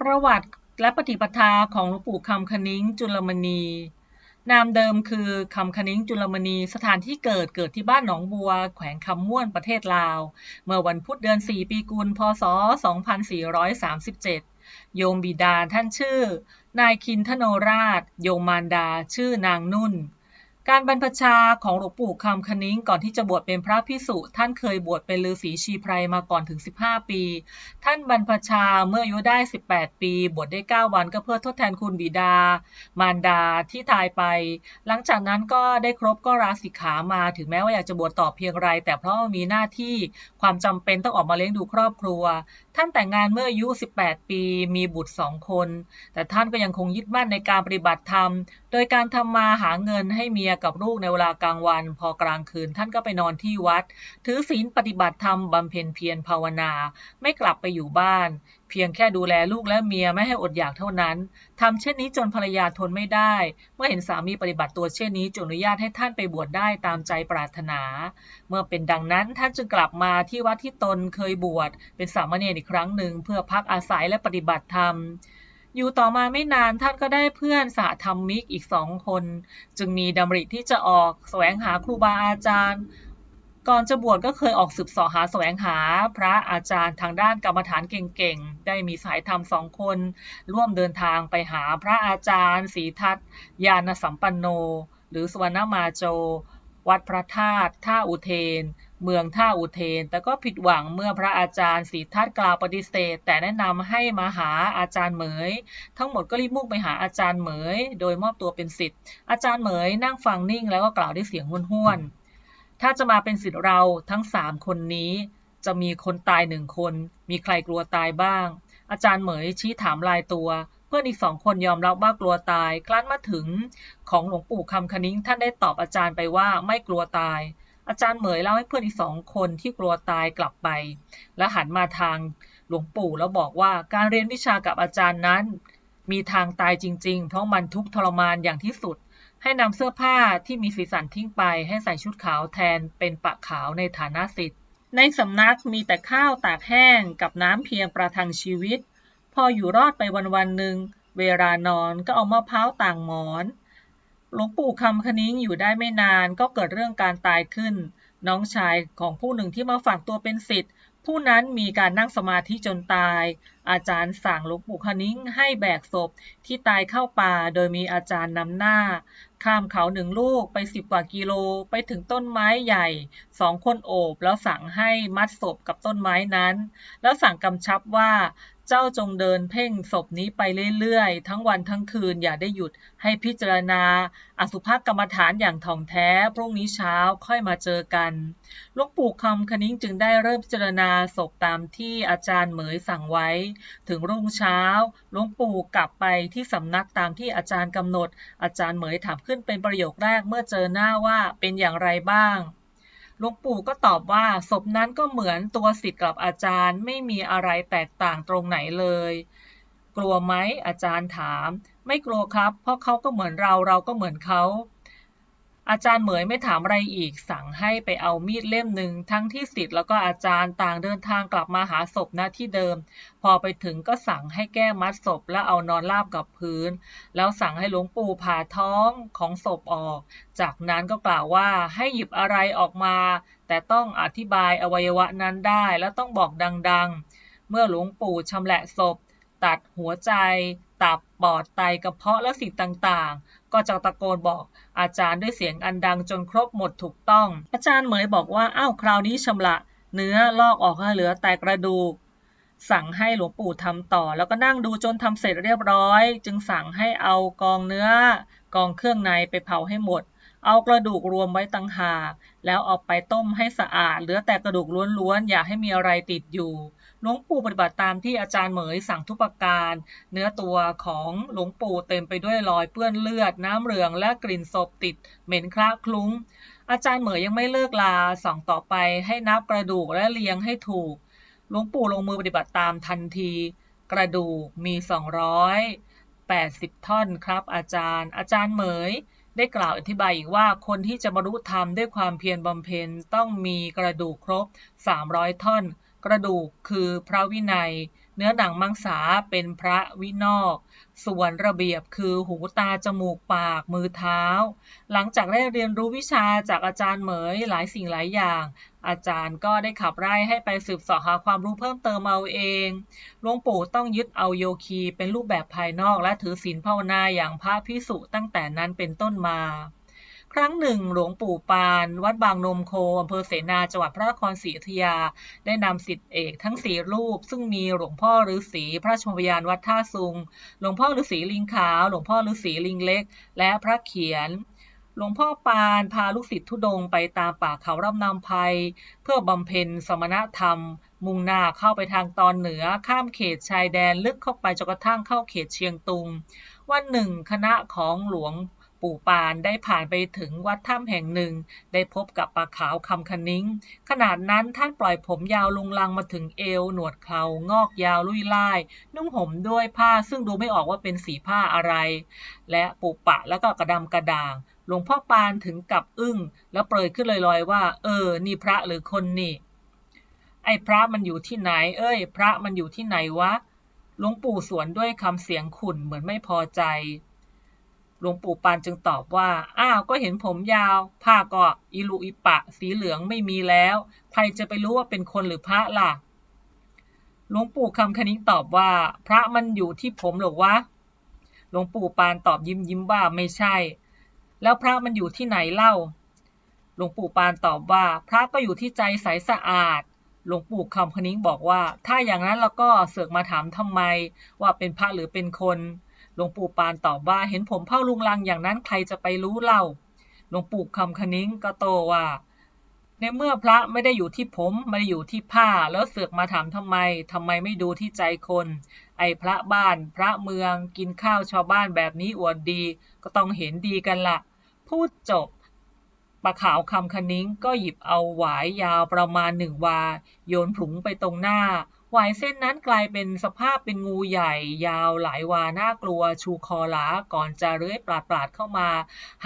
ประวัติและปฏิปทาของหลวงปู่คำคณิ้งจุลมณี นามเดิมคือคำคณิ้งจุลมณี สถานที่เกิดเกิดที่บ้านหนองบัว แขวงคำม่วนประเทศลาว เมื่อวันพุธเดือน 4 ปีกุล พศ 2437 โยมบิดาท่านชื่อ นายคินทโนราช โยมมารดาชื่อนางนุ่น การบรรพชาของหลวงปู่คำคณิ้งก่อนที่จะบวชเป็นพระพิสุท่านเคยบวชเป็นฤาษีชีไพรมาก่อนถึง 15 ปี ท่านบรรพชาเมื่ออายุได้ 18 ปี บวชได้ 9 วันก็เพื่อทดแทนคุณบิดา มารดาที่ตายไป หลังจากนั้นก็ได้ครบก็ลาสิกขามาถึงแม้ว่าอยากจะบวชต่อเพียงไร แต่เพราะมีหน้าที่ความจำเป็นต้องออกมาเลี้ยงดูครอบครัว ท่านแต่งงานเมื่ออายุ 18 ปี มีบุตรสองคน แต่ท่านก็ยังคงยึดมั่นในการปฏิบัติธรรมโดยการทำมาหาเงินให้เมียกับลูกในเวลากลางวัน พอกลางคืนท่านก็ไปนอนที่วัด ถือศีลปฏิบัติธรรมบำเพ็ญเพียรภาวนา ไม่กลับไปอยู่บ้าน เพียงแค่ดูแลลูกและเมียไม่ให้อดอยากเท่านั้นทำเช่นนี้จนภรรยาทนไม่ได้ เมื่อเห็นสามีปฏิบัติตัวเช่นนี้จึงอนุญาตให้ท่านไปบวชได้ตามใจปรารถนา เมื่อเป็นดังนั้นท่านจึงกลับมาที่วัดที่ตนเคยบวชเป็นสามเณรอีกครั้งหนึ่งเพื่อพักอาศัยและปฏิบัติธรรม อยู่ต่อมาไม่นานท่านก็ได้เพื่อนสหธรรมิกอีกสองคน จึงมีดำริที่จะออกแสวงหาครูบาอาจารย์ ก่อนจะบวชก็เคยออกสืบเสอหาแสวงหาพระอาจารย์ทางด้านกรรมฐานเก่งๆ ได้มีสายธรรมสองคน ร่วมเดินทางไปหาพระอาจารย์ศรีทัตยานสัมปันโน หรือสวรรณมาโจ วัดพระธาตุท่าอุเทน เมืองท่าอุเทน แต่ก็ผิดหวังเมื่อพระอาจารย์ศรีทัตกล่าวปฏิเสธ แต่แนะนำให้มาหาอาจารย์เหมย ทั้งหมดก็รีบมุ่งไปหาอาจารย์เหมย โดยมอบตัวเป็นศิษย์อาจารย์เหมยนั่งฟังนิ่งแล้วก็กล่าวด้วยเสียงห้วนๆถ้าจะมาเป็นศิษย์เราทั้งสามคนนี้ จะมีคนตายหนึ่งคน มีใครกลัวตายบ้าง อาจารย์เหมยชี้ถามลายตัวเพื่อนอีกสองคนยอมรับว่ากลัวตาย ครั้นมาถึงของหลวงปู่คำคณิ้งท่านได้ตอบอาจารย์ไปว่าไม่กลัวตาย อาจารย์เหมยเล่าให้เพื่อนอีกสองคนที่กลัวตายกลับไป และหันมาทางหลวงปู่แล้วบอกว่าการเรียนวิชากับอาจารย์นั้น มีทางตายจริง ๆ เพราะมันทุกทรมานอย่างที่สุด ให้นำเสื้อผ้าที่มีสีสันทิ้งไป ให้ใส่ชุดขาวแทนเป็นปะขาวในฐานะสิทธิ์ในสำนักมีแต่ข้าวตากแห้งกับน้ำเพียงประทังชีวิต พออยู่รอดไปวันวันหนึ่งเวลานอนก็เอามะพร้าวต่างหมอน หลวงปู่คำคณิ้งอยู่ได้ไม่นานก็เกิดเรื่องการตายขึ้น น้องชายของผู้หนึ่งที่มาฝากตัวเป็นศิษย์ผู้นั้นมีการนั่งสมาธิจนตาย อาจารย์สั่งหลวงปู่คณิ้งให้แบกศพที่ตายเข้าป่าโดยมีอาจารย์นำหน้า ข้ามเขาหนึ่งลูกไปสิบกว่ากิโลไปถึงต้นไม้ใหญ่สองคนโอบแล้วสั่งให้มัดศพกับต้นไม้นั้น แล้วสั่งกำชับว่า เจ้าจงเดินเพ่งศพนี้ไปเรื่อยๆ ทั้งวันทั้งคืนอย่าได้หยุดให้พิจารณา อสุภกรรมฐานอย่างถ่องแท้ พรุ่งนี้เช้าค่อยมาเจอกันหลวงปู่คำคณิ้งจึงได้เริ่มพิจารณาศพตามที่อาจารย์เหมยสั่งไว้ ถึงรุ่งเช้าหลวงปู่กลับไปที่สำนักตามที่อาจารย์กำหนด อาจารย์เหมยถามขึ้นเป็นประโยคแรกเมื่อเจอหน้าว่าเป็นอย่างไรบ้าง หลวงปู่ก็ตอบว่าศพนั้นก็เหมือนตัวสิทธิ์กับอาจารย์ ไม่มีอะไรแตกต่างตรงไหนเลย กลัวไหมอาจารย์ถาม ไม่กลัวครับ เพราะเขาก็เหมือนเราเราก็เหมือนเขา อาจารย์เหมยไม่ถามอะไรอีก สั่งให้ไปเอามีดเล่มหนึ่งทั้งที่สิทธิ์แล้วก็อาจารย์ต่างเดินทางกลับมาหาศพหน้าที่เดิม พอไปถึงก็สั่งให้แก้มัดศพและเอานอนราบกับพื้น แล้วสั่งให้หลวงปู่ผ่าท้องของศพออก จากนั้นก็กล่าวว่าให้หยิบอะไรออกมา แต่ต้องอธิบายอวัยวะนั้นได้และต้องบอกดังๆ เมื่อหลวงปู่ชำแหละศพ ตัดหัวใจ ตับ ปอดไตกระเพาะและสิ่งต่างๆ ก็จะตะโกนบอกอาจารย์ด้วยเสียงอันดังจนครบหมดถูกต้อง อาจารย์เหมยบอกว่าอ้าวคราวนี้ชำละเนื้อลอกออกให้เหลือแต่กระดูก สั่งให้หลวงปู่ทำต่อ แล้วก็นั่งดูจนทำเสร็จเรียบร้อย จึงสั่งให้เอากองเนื้อ กองเครื่องในไปเผาให้หมด เอากระดูกรวมไว้ตังหาก แล้วเอาไปต้มให้สะอาด เหลือแต่กระดูกล้วนๆอย่าให้มีอะไรติดอยู่ หลวงปู่ปฏิบัติตามที่อาจารย์เหมยสั่งทุกประการ เนื้อตัวของหลวงปู่เต็มไปด้วยรอยเปื้อนเลือด น้ำเหลืองและกลิ่นศพติด เหม็นคละคลุ้ง อาจารย์เหมยยังไม่เลิกลาสั่งต่อไปให้นับกระดูกและเรียงให้ถูก หลวงปู่ลงมือปฏิบัติตามทันที กระดูกมี 280 ท่อนครับอาจารย์ อาจารย์เหมยได้กล่าวอธิบายอีกว่าคนที่จะบรรลุธรรมด้วยความเพียรบำเพ็ญต้องมีกระดูกครบ 300 ท่อน กระดูกคือพระวินัย เนื้อหนังมังสาเป็นพระวินอก ส่วนระเบียบคือหูตาจมูกปากมือเท้า หลังจากได้เรียนรู้วิชาจากอาจารย์เหมยหลายสิ่งหลายอย่าง อาจารย์ก็ได้ขับไล่ให้ไปสืบสอบหาความรู้เพิ่มเติมเอาเองหลวงปู่ต้องยึดเอาโยคีเป็นรูปแบบภายนอกและถือศีลภาวนาอย่างพระพิสุตั้งแต่นั้นเป็นต้นมา ครั้งหนึ่งหลวงปู่ปาน วัดบางนมโคอำเภอเสนาจังหวัดพระนครศรีอยุธยา ได้นำสิทธิเอกทั้งสี่รูป ซึ่งมีหลวงพ่อฤาษีพระชมพยานวัดท่าซุง หลวงพ่อฤาษีลิงขาว หลวงพ่อฤาษีลิงเล็ก และพระเขียนหลวงพ่อปานพาลูกศิษย์ทุดงไปตามป่าเขาร่ำนำไพเพื่อบำเพ็ญสมณธรรม มุ่งหน้าเข้าไปทางตอนเหนือข้ามเขตชายแดนลึกเข้าไปจนกระทั่งเข้าเขตเชียงตุง วันหนึ่งคณะของหลวง ปู่ปานได้ผ่านไปถึงวัดถ้ำแห่งหนึ่ง ได้พบกับปลาขาวคำคนิ้ง ขนาดนั้นท่านปล่อยผมยาวลุงลังมาถึงเอว หนวดเขางอกยาวลุยล่าย นุ่งห่มด้วยผ้าซึ่งดูไม่ออกว่าเป็นสีผ้าอะไร และปุปะแล้วก็กระดำกระด่าง หลวงพ่อปานถึงกับอึ้ง แล้วเปรยขึ้นลอยๆว่า เออ นี่พระหรือคนนี่ ไอ้พระมันอยู่ที่ไหน เอ้ย พระมันอยู่ที่ไหนวะหลวงปู่สวนด้วยคำเสียงขุ่นเหมือนไม่พอใจ หลวงปู่ปานจึงตอบว่า อ้าว ก็เห็นผมยาว ผ้าก็อิลุอิปะ สีเหลืองไม่มีแล้ว ใครจะไปรู้ว่าเป็นคนหรือพระล่ะ หลวงปู่คำคณิงตอบว่า พระมันอยู่ที่ผมหรอวะ หลวงปู่ปานตอบยิ้มยิ้มว่าไม่ใช่ แล้วพระมันอยู่ที่ไหนเล่า หลวงปู่ปานตอบว่า พระก็อยู่ที่ใจใสสะอาด หลวงปู่คำคณิงบอกว่า ถ้าอย่างนั้นเราก็เสือกมาถามทำไม ว่าเป็นพระหรือเป็นคน ลวงปู่ปานตอบว่าเห็นผมเผ้าลุงลังอย่างนั้นใครจะไปรู้เล่า หลวงปู่คำคนิ้งก็โตว่า ในเมื่อพระไม่ได้อยู่ที่ผมไม่ได้อยู่ที่ผ้าแล้วเสือกมาถามทำไมทำไมไม่ดูที่ใจคน ไอ้พระบ้าน พระเมืองกินข้าวชาวบ้านแบบนี้อวดดี ก็ต้องเห็นดีกันละพูดจบปะขาวคำคนิ้งก็หยิบเอาหวายยาวประมาณหนึ่งวา โยนผุงไปตรงหน้า หวายเส้นนั้นกลายเป็นสภาพเป็นงูใหญ่ ยาวหลายวาน่ากลัว ชูคอหลาก่อนจะเลื้อยปลาดปลาดเข้ามา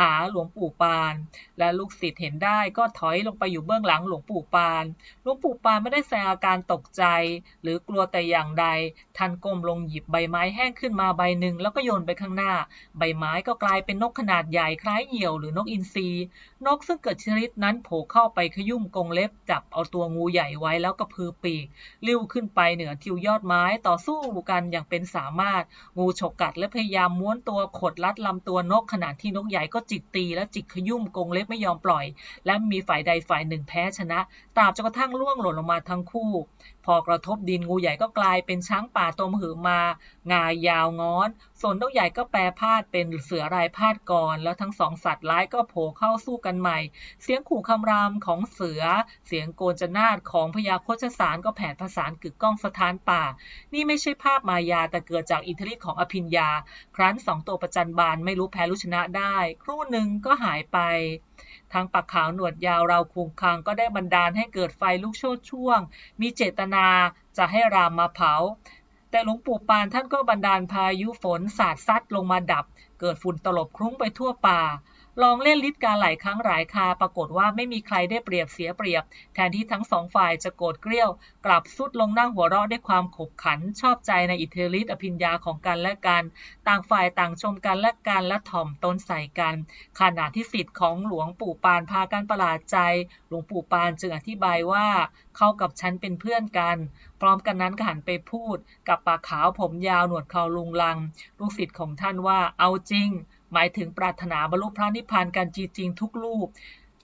หาหลวงปู่ปาน และลูกศิษย์เห็นได้ก็ถอยลงไปอยู่เบื้องหลังหลวงปู่ปาน หลวงปู่ปานไม่ได้แสดงอาการตกใจ หรือกลัวแต่อย่างใดท่านก้มลงหยิบใบไม้แห้งขึ้นมาใบหนึ่งแล้วก็โยนไปข้างหน้า ใบไม้ก็กลายเป็นนกขนาดใหญ่คล้ายเหยี่ยวหรือนกอินทรีนกซึ่งเกิดชนิดนั้นโผล่เข้าไปขยุ่มกรงเล็บจับเอาตัวงูใหญ่ไว้แล้วก็พือปีก ลิ้วขึ้นไปเหนือทิวยอดไม้ต่อสู้กันอย่างเป็นสามารถ งูฉกกัดและพยายามม้วนตัวขดลัดลำตัวนกขณะที่นกใหญ่ก็จิกตีและจิกขยุ่มกรงเล็บไม่ยอมปล่อย และมีฝ่ายใดฝ่ายหนึ่งแพ้ชนะตราบจนกระทั่งล่วงหล่นลงมาทั้งคู่ พอกระทบดินงูใหญ่ก็กลายเป็นช้างป่าตัวมหือมา งายยาวงอน ส่วนนกใหญ่ก็แปรพาดเป็นเสือรายพาดก่อน แล้วทั้งสองสัตว์ร้ายก็โผล่เข้าสู้กันใหม่ เสียงขู่คำรามของเสือ เสียงโกนจนาดของพญาโคชสารก็แผดผสานกึกก้องสถานป่า นี่ไม่ใช่ภาพมายาแต่เกิดจากอิทธิฤทธิ์ของอภิญญา ครั้นสองตัวประจันบานไม่รู้แพ้รู้ชนะได้ ครู่หนึ่งก็หายไป ทางปักขาวหนวดยาวเราคุงคังก็ได้บันดาลให้เกิดไฟลุกโชนช่วง มีเจตนาจะให้รามมาเผา แต่หลวงปู่ปานท่านก็บันดาลพายุฝนสาดซัดลงมาดับ เกิดฝุ่นตลบคลุ้งไปทั่วป่า ลองเล่นลิ์การหลายครั้งหลายคาปรากฏว่าไม่มีใครได้เปรียบเสียเปรียบ แทนที่ทั้งสองฝ่ายจะโกรธเกรี้ยว กลับสุดลงนั่งหัวเราะด้วยความขบขัน ชอบใจในอิทธิฤทธิอภิญญาของกันและกัน ต่างฝ่ายต่างชมกันและกันและถ่อมตนใส่กัน ขณะที่สิทธิ์ของหลวงปู่ปานพากันประหลาดใจ หลวงปู่ปานจึงอธิบายว่าเขากับฉันเป็นเพื่อนกัน พร้อมกันนั้นก็หันไปพูด กับปากขาวผมยาวหนวดเขาลุงลัง ลูกศิษย์ของท่านว่าเอาจริง หมายถึงปรารถนาบรรลุพระนิพพานกันจริงๆทุกรูป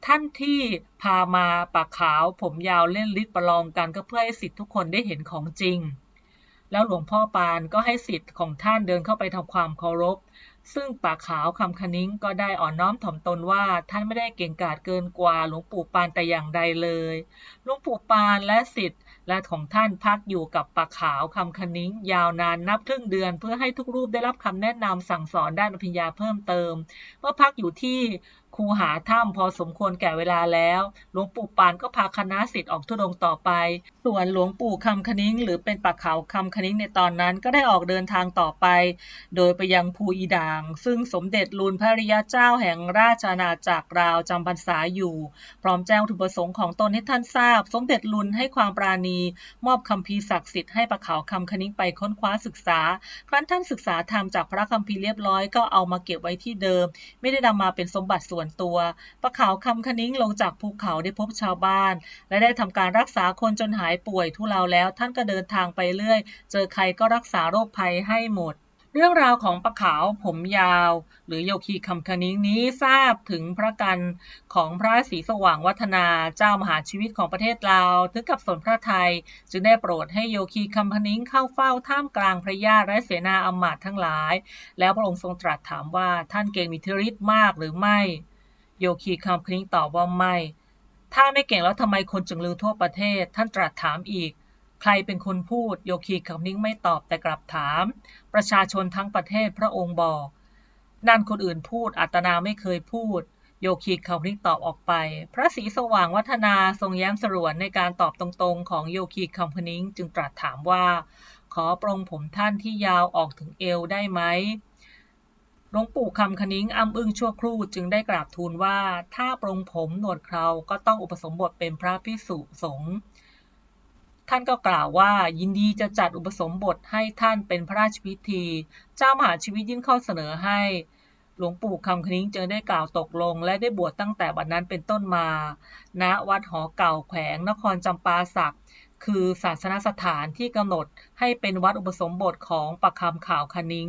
ท่านที่พามาปากขาวผมยาวเล่นลิ์ประลองกันก็เพื่อให้สิทธิ์ทุกคนได้เห็นของจริง แล้วหลวงพ่อปานก็ให้สิทธิ์ของท่านเดินเข้าไปทำความเคารพ ซึ่งปากขาวคำคนิ้งก็ได้อ่อนน้อมถ่อมตนว่าท่านไม่ได้เก่งกาจเกินกว่าหลวงปู่ปานแต่อย่างใดเลย หลวงปู่ปานและสิทธิ์ และของท่านพักอยู่กับปะขาวคำคนิ้ง ยาวนานนับครึ่งเดือน เพื่อให้ทุกรูปได้รับคำแนะนำสั่งสอนด้านอภิญญาเพิ่มเติม เมื่อพักอยู่ที่ คูหาถ้ำพอสมควรแก่เวลาแล้ว หลวงปู่ปานก็พาคณะสิทธิ์ออกทุดงต่อไป ส่วนหลวงปู่คำคณิ้งหรือเป็นปักเขาคำคณิ้งในตอนนั้นก็ได้ออกเดินทางต่อไป โดยไปยังภูอีด่าง ซึ่งสมเด็จลุนพระริยเจ้าแห่งราชอาณาจักรราวจำพรรษาอยู่ พร้อมแจ้งถุประสงค์ของตนให้ท่านทราบ สมเด็จลุนให้ความปราณี มอบคำพีศักดิ์สิทธิ์ให้ปักเขาคำคณิ้งไปค้นคว้าศึกษา ครั้นท่านศึกษาธรรมจากพระคัมภีเรียบร้อยก็เอามาเก็บไว้ที่เดิม ไม่ได้นำมาเป็นสมบัติส่วนตัวปะขาวคำคณิ้งลงจากภูเขาได้พบชาวบ้าน และได้ทำการรักษาคนจนหายป่วยทุเลาแล้ว ท่านก็เดินทางไปเรื่อย เจอใครก็รักษาโรคภัยให้หมดเรื่องราวของปะขาวผมยาว หรือโยคีคำคณิ้งนี้ทราบถึงพระกันของพระศรีสว่างวัฒนาเจ้ามหาชีวิตของประเทศลาวถึงกับสนพระไทย จึงได้โปรดให้โยคีคำคณิ้งเข้าเฝ้าท่ามกลางพระญาติและเสนาอำมาตย์ทั้งหลาย แล้วพระองค์ทรงตรัสถามว่าท่านเก่งมีฤทธิ์มากหรือไม่ โยคีคำคลิ้งตอบว่าไม่ ถ้าไม่เก่งแล้วทำไมคนจึงลือทั่วประเทศ ท่านตรัสถามอีก ใครเป็นคนพูด โยคีคำนิ้งไม่ตอบแต่กลับถาม ประชาชนทั้งประเทศพระองค์บอก นั่นคนอื่นพูดอัตนาไม่เคยพูด โยคีคำนิ้งตอบออกไป พระศรีสว่างวัฒนาทรงแย้มสรวนในการตอบตรงๆ ของโยคีคำพนิ้งจึงตรัสถามว่า ขอปรงผมท่านที่ยาวออกถึงเอวได้ไหม หลวงปู่คำคณิ้งอ้ำอึ้งชั่วครู่จึงได้กราบทูลว่า ถ้าปรงผมหนวดเคราก็ต้องอุปสมบทเป็นพระพิสุสงฆ์ท่านก็กล่าวว่ายินดีจะจัดอุปสมบทให้ท่านเป็นพระราชพิธี เจ้ามหาชีวิตยื่นข้อเสนอให้ หลวงปู่คำคณิ้งจึงได้กล่าวตกลง และได้บวชตั้งแต่วันนั้นเป็นต้นมา ณวัดหอเก่าแขวงนครจำปาสัก คือศาสนสถานที่กำหนดให้เป็นวัดอุปสมบทของปักคำข่าวคณิ้ง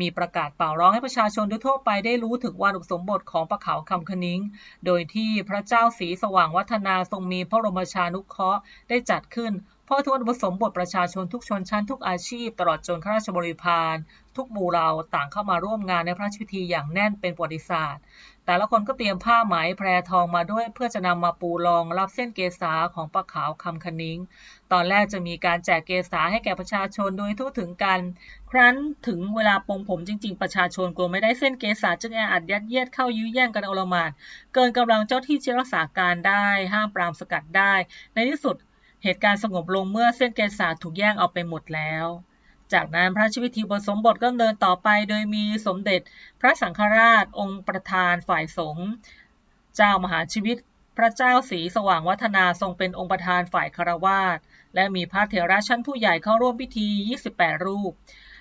มีประกาศเป่าร้องให้ประชาชนทั่วไปได้รู้ถึงวันอุปสมบทของปักขาวคำคณิ้ง โดยที่พระเจ้าศรีสว่างวัฒนาทรงมีพระบรมชานุเคราะห์ได้จัดขึ้นพราะทวนอุปสมบทประชาชนทุกชนชั้นทุกอาชีพ ตลอดจนข้าราชบริพารทุกหมู่เราต่างเข้ามาร่วมงานในพระราชพิธีอย่างแน่นเป็นประวัติศาสตร์ แต่ละคนก็เตรียมผ้าไหมแพรทองมาด้วย เพื่อจะนำมาปูรองรับเส้นเกษาของปลาขาวคำคนิ้ง ตอนแรกจะมีการแจกเกษาให้แก่ประชาชนโดยทั่วถึงกัน ครั้นถึงเวลาปงผมจริง ๆ ประชาชนกลัวไม่ได้เส้นเกษาจึงแออัดยัดเยียดเข้ายื้อแย่งกันอลมานเกินกำลังเจ้าที่จรักษาการได้ ห้ามปรามสกัดได้ ในที่สุดเหตุการณ์สงบลงเมื่อเส้นเกษาถูกแย่งเอาไปหมดแล้ว จากนั้นพระชีวิธีบทสมบทก็เดินต่อไป โดยมีสมเด็จพระสังฆราชองค์ประธานฝ่ายสงฆ์เจ้ามหาชีวิตพระเจ้าศรีสว่างวัฒนาทรงเป็นองค์ประธานฝ่ายคารวาสและมีพระเถระชั้นผู้ใหญ่เข้าร่วมพิธี 28 รูป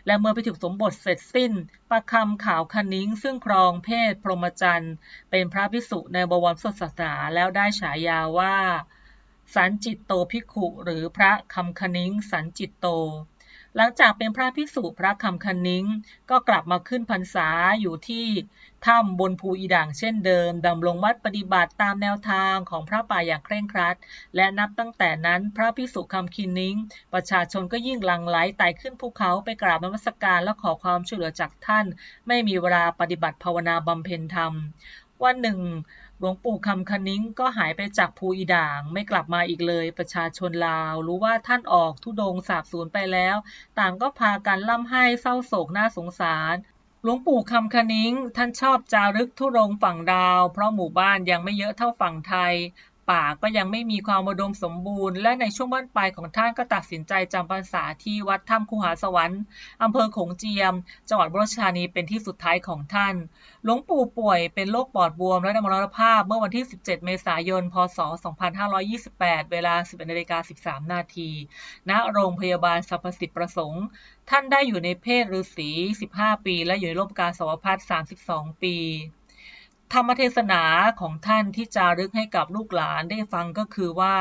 และเมื่อพิธีสมบทเสร็จสิ้น ประคำขาวคนิ้ง ซึ่งครองเพศพรหมจรรย์ เป็นพระพิสุในบวรศาสนาแล้วได้ฉายาว่า สันจิตโตภิกขุ หรือพระคำคนิ้งสันจิตโต หลังจากเป็นพระภิกษุพระคำคันนิ้ง ก็กลับมาขึ้นพรรษาอยู่ที่ถ้ำบนภูอีด่างเช่นเดิมดำรงวัดปฏิบัติตามแนวทางของพระป่าอย่างเคร่งครัด และนับตั้งแต่นั้นพระภิกษุคำคินนิ้ง ประชาชนก็ยิ่งหลั่งไหลไต่ขึ้นภูเขาไปกราบนมัสการและขอความช่วยเหลือจากท่าน ไม่มีเวลาปฏิบัติภาวนาบำเพ็ญธรรม วันหนึ่งหลวงปู่คำคนิ้งก็หายไปจากภูอีด่างไม่กลับมาอีกเลย ประชาชนลาวรู้ว่าท่านออกทุดงสาบสูญไปแล้ว ต่างก็พากันล่ำไห้เศร้าโศกน่าสงสารหลวงปู่คำคนิ้งท่านชอบจารึกทุรงฝั่งดาว เพราะหมู่บ้านยังไม่เยอะเท่าฝั่งไทย ป่าก็ยังไม่มีความอุดมสมบูรณ์ และในช่วงบ้านปลายของท่านก็ตัดสินใจจำพรรษาที่วัดถ้ำคูหาสวรรค์อำเภอโขงเจียม จังหวัดบุรีรัมย์เป็นที่สุดท้ายของท่าน หลวงปู่ป่วยเป็นโรคปอดบวมและมรณภาพเมื่อวันที่ 17 เมษายน พศ 2528 เวลา 11นาฬิกา13 นาที ณ โรงพยาบาลสรรพสิทธิประสงค์ ท่านได้อยู่ในเพศฤาษี 15 ปี และอยู่ในร่มกาสาวพัฒ32 ปี ธรรมเทศนาของท่านที่จารึกให้กับลูกหลานได้ฟังก็คือว่า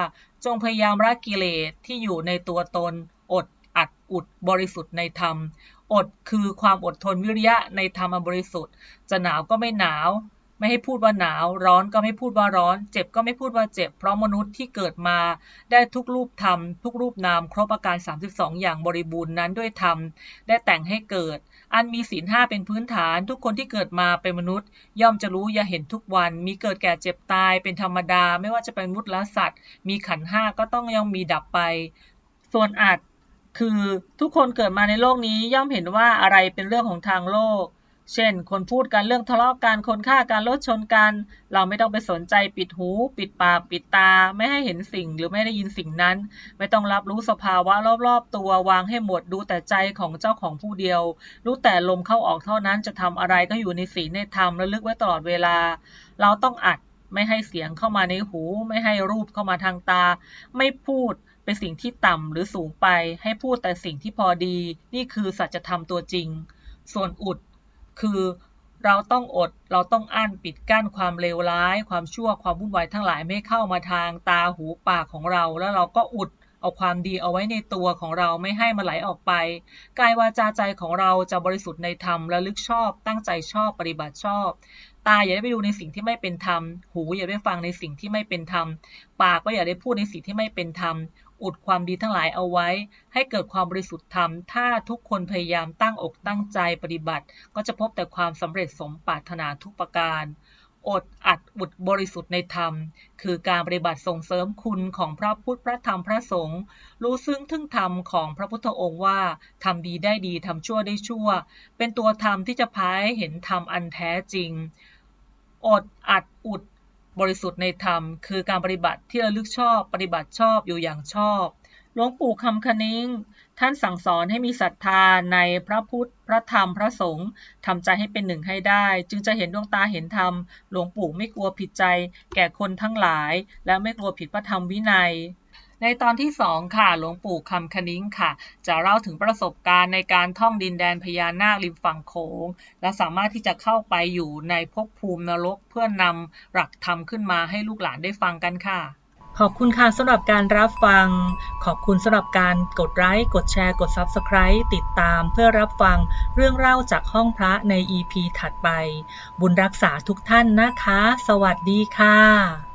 จงพยายามละกิเลสที่อยู่ในตัวตน อดอัดอุดบริสุทธิ์ในธรรม อดคือความอดทนวิริยะในธรรมบริสุทธิ์ จะหนาวก็ไม่หนาว ไม่ให้พูดว่าหนาว ร้อนก็ไม่พูดว่าร้อน เจ็บก็ไม่พูดว่าเจ็บ เพราะมนุษย์ที่เกิดมา ได้ทุกรูปธรรม ทุกรูปนามครบอาการ 32 อย่างบริบูรณ์นั้นด้วยธรรมได้แต่งให้เกิด อันมีศีลห้าเป็นพื้นฐาน ทุกคนที่เกิดมาเป็นมนุษย์ ย่อมจะรู้อย่าเห็นทุกวัน มีเกิดแก่เจ็บตายเป็นธรรมดา ไม่ว่าจะเป็นมุตและสัตว์ มีขันห้าก็ต้องย่อมมีดับไป ส่วนอัดคือทุกคนเกิดมาในโลกนี้ย่อมเห็นว่าอะไรเป็นเรื่องของทางโลก เช่น คนพูดกันเรื่องทะเลาะกัน คนฆ่ากันรถชนกัน เราไม่ต้องไปสนใจปิดหู ปิดปาก ปิดตา ไม่ให้เห็นสิ่งหรือไม่ได้ยินสิ่งนั้น ไม่ต้องรับรู้สภาวะรอบๆ ตัววางให้หมดดูแต่ใจของเจ้าของผู้เดียว รู้แต่ลมเข้าออกเท่านั้นจะทำอะไรก็อยู่ในศีลในธรรมระลึกไว้ตลอดเวลา เราต้องอัดไม่ให้เสียงเข้ามาในหู ไม่ให้รูปเข้ามาทางตา ไม่พูดเป็นสิ่งที่ต่ำหรือสูงไป ให้พูดแต่สิ่งที่พอดี นี่คือสัจธรรมตัวจริง ส่วนอุด คือเราต้องอดเราต้องอั้นปิดกั้นความเลวร้าย ความชั่วความวุ่นวายทั้งหลายไม่เข้ามาทางตาหูปากของเรา แล้วเราก็อุดเอาความดีเอาไว้ในตัวของเราไม่ให้มันไหลออกไปกายวาจาใจของเราจะบริสุทธิ์ในธรรมระลึกชอบ ตั้งใจชอบปฏิบัติชอบ ตาอย่าได้ไปดูในสิ่งที่ไม่เป็นธรรม หูอย่าได้ฟังในสิ่งที่ไม่เป็นธรรม ปากก็อย่าได้พูดในสิ่งที่ไม่เป็นธรรมอุดความดีทั้งหลายเอาไว้ ให้เกิดความบริสุทธิ์ธรรม ถ้าทุกคนพยายามตั้งอกตั้งใจปฏิบัติ ก็จะพบแต่ความสำเร็จสมปรารถนาทุกประการ อดอัดอุดบริสุทธิ์ในธรรม คือการปฏิบัติส่งเสริมคุณของพระพุทธพระธรรมพระสงฆ์รู้ซึ้งถึงธรรมของพระพุทธองค์ว่าทำดีได้ดีทำชั่วได้ชั่ว เป็นตัวธรรมที่จะพาให้เห็นธรรมอันแท้จริง อดอัดอุด บริสุทธิ์ในธรรม คือการปฏิบัติที่ระลึกชอบ ปฏิบัติชอบอยู่อย่างชอบหลวงปู่คำคณิ้งท่านสั่งสอนให้มีศรัทธาในพระพุทธ พระธรรม พระสงฆ์ทำใจให้เป็นหนึ่งให้ได้ จึงจะเห็นดวงตาเห็นธรรม หลวงปู่ไม่กลัวผิดใจ แก่คนทั้งหลาย และไม่กลัวผิดพระธรรมวินัย ในตอนที่สองค่ะ หลวงปู่คำคณิ้งค่ะ จะเล่าถึงประสบการณ์ในการท่องดินแดนพญานาคริมฝั่งโขง และสามารถที่จะเข้าไปอยู่ในภพภูมินรกเพื่อนำหลักธรรมขึ้นมาให้ลูกหลานได้ฟังกันค่ะ ขอบคุณค่ะสำหรับการรับฟัง ขอบคุณสำหรับการกดไลค์กดแชร์กด Subscribe ติดตามเพื่อรับฟังเรื่องเล่าจากห้องพระใน EP ถัดไป บุญรักษาทุกท่านนะคะ สวัสดีค่ะ